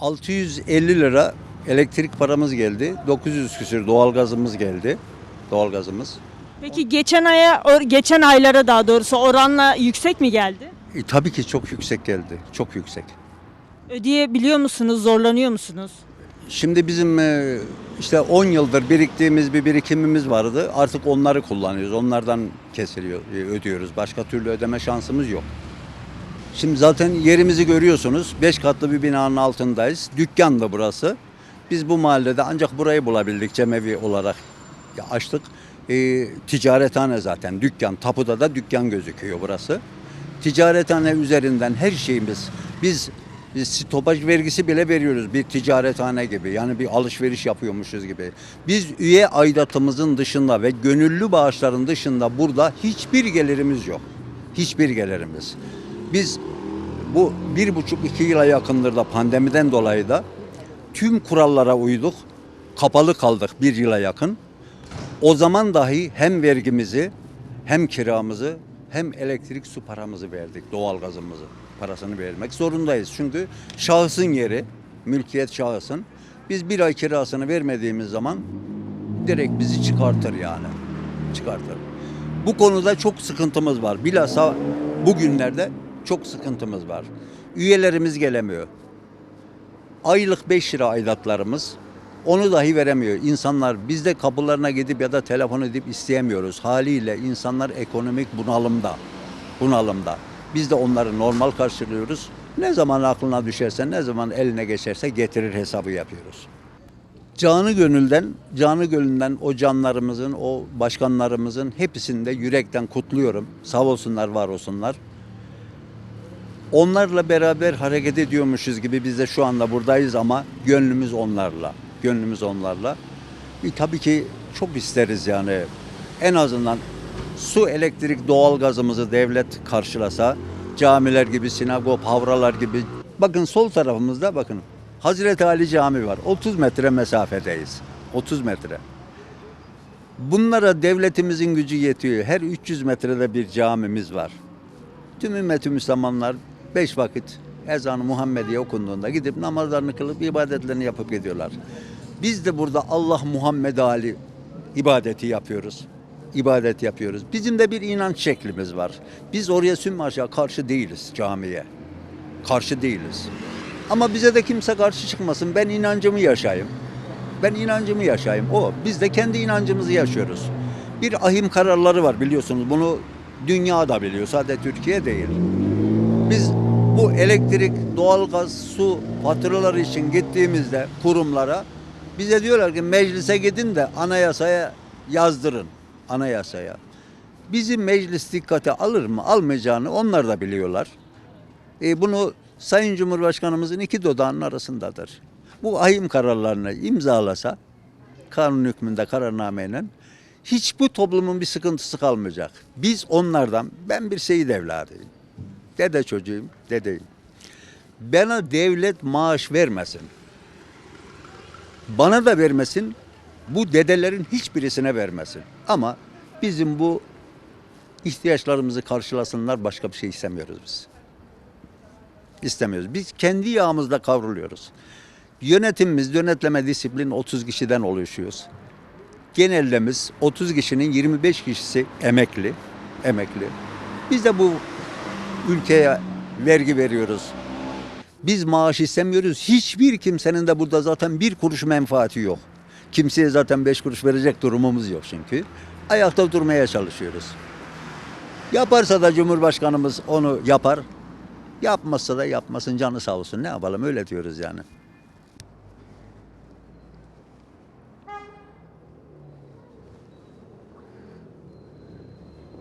650 lira elektrik paramız geldi. 900 küsür doğalgazımız geldi. Doğalgazımız. Peki geçen aya, geçen aylara daha doğrusu oranla yüksek mi geldi? E, tabii ki çok yüksek geldi. Çok yüksek. Ödeyebiliyor musunuz, zorlanıyor musunuz? Şimdi bizim e, işte 10 yıldır biriktiğimiz bir birikimimiz vardı. Artık onları kullanıyoruz. Onlardan kesiliyor, e, ödüyoruz. Başka türlü ödeme şansımız yok. Şimdi zaten yerimizi görüyorsunuz. 5 katlı bir binanın altındayız. Dükkan da burası. Biz bu mahallede ancak burayı bulabildik cemevi olarak açtık. E, ticarethane zaten dükkan. Tapuda da dükkan gözüküyor burası. Ticarethane üzerinden her şeyimiz. Biz biz stopaj vergisi bile veriyoruz bir ticarethane gibi. Yani bir alışveriş yapıyormuşuz gibi. Biz üye aidatımızın dışında ve gönüllü bağışların dışında burada hiçbir gelirimiz yok. Hiçbir gelirimiz. Biz bu bir buçuk iki yıla yakındır da pandemiden dolayı da tüm kurallara uyduk. Kapalı kaldık bir yıla yakın. O zaman dahi hem vergimizi hem kiramızı hem elektrik su paramızı verdik. Doğalgazımızı parasını vermek zorundayız. Çünkü şahısın yeri, mülkiyet şahısın. Biz bir ay kirasını vermediğimiz zaman direkt bizi çıkartır yani. Çıkartır. Bu konuda çok sıkıntımız var. Bilhassa bugünlerde çok sıkıntımız var. Üyelerimiz gelemiyor. Aylık 5 lira aidatlarımız onu dahi veremiyor. İnsanlar biz de kapılarına gidip ya da telefon edip isteyemiyoruz. Haliyle insanlar ekonomik bunalımda. Bunalımda. Biz de onları normal karşılıyoruz. Ne zaman aklına düşerse, ne zaman eline geçerse getirir hesabı yapıyoruz. Canı gönülden, canı gönülden o canlarımızın, o başkanlarımızın hepsini de yürekten kutluyorum. Sağ olsunlar, var olsunlar. Onlarla beraber hareket ediyormuşuz gibi biz de şu anda buradayız ama gönlümüz onlarla. Gönlümüz onlarla. E, tabii ki çok isteriz yani. En azından su, elektrik, doğalgazımızı devlet karşılasa, camiler gibi, sinagog, havralar gibi. Bakın sol tarafımızda bakın Hazreti Ali Cami var. 30 metre mesafedeyiz. 30 metre. Bunlara devletimizin gücü yetiyor. Her 300 metrede bir camimiz var. Tüm ümmeti Müslümanlar beş vakit ezan-ı Muhammediye okunduğunda gidip namazlarını kılıp ibadetlerini yapıp gidiyorlar. Biz de burada Allah Muhammed Ali ibadeti yapıyoruz. İbadet yapıyoruz. Bizim de bir inanç şeklimiz var. Biz oraya sümme aşağı karşı değiliz camiye. Karşı değiliz. Ama bize de kimse karşı çıkmasın. Ben inancımı yaşayayım. Ben inancımı yaşayayım. O. Biz de kendi inancımızı yaşıyoruz. Bir ahim kararları var biliyorsunuz. Bunu dünya da biliyor. Sadece Türkiye değil. Biz bu elektrik, doğalgaz, su faturaları için gittiğimizde kurumlara bize diyorlar ki meclise gidin de anayasaya yazdırın. Anayasaya. Bizi meclis dikkate alır mı almayacağını onlar da biliyorlar. E, bunu Sayın Cumhurbaşkanımızın iki dudağının arasındadır. Bu ahim kararlarını imzalasa kanun hükmünde kararnameyle hiç bu toplumun bir sıkıntısı kalmayacak. Biz onlardan, ben bir seyit evladıyım. Dede çocuğuyum, dedeyim. Bana devlet maaş vermesin. Bana da vermesin, bu dedelerin hiçbirisine vermesin. Ama bizim bu ihtiyaçlarımızı karşılasınlar, başka bir şey istemiyoruz biz. İstemiyoruz. Biz kendi yağımızda kavruluyoruz. Yönetimimiz, yönetleme disiplin 30 kişiden oluşuyoruz. Genellememiz 30 kişinin 25 kişisi emekli. Emekli. Biz de bu ülkeye vergi veriyoruz. Biz maaş istemiyoruz. Hiçbir kimsenin de burada zaten bir kuruş menfaati yok. Kimseye zaten beş kuruş verecek durumumuz yok çünkü. Ayakta durmaya çalışıyoruz. Yaparsa da Cumhurbaşkanımız onu yapar. Yapmazsa da yapmasın canı sağ olsun. Ne yapalım öyle diyoruz yani.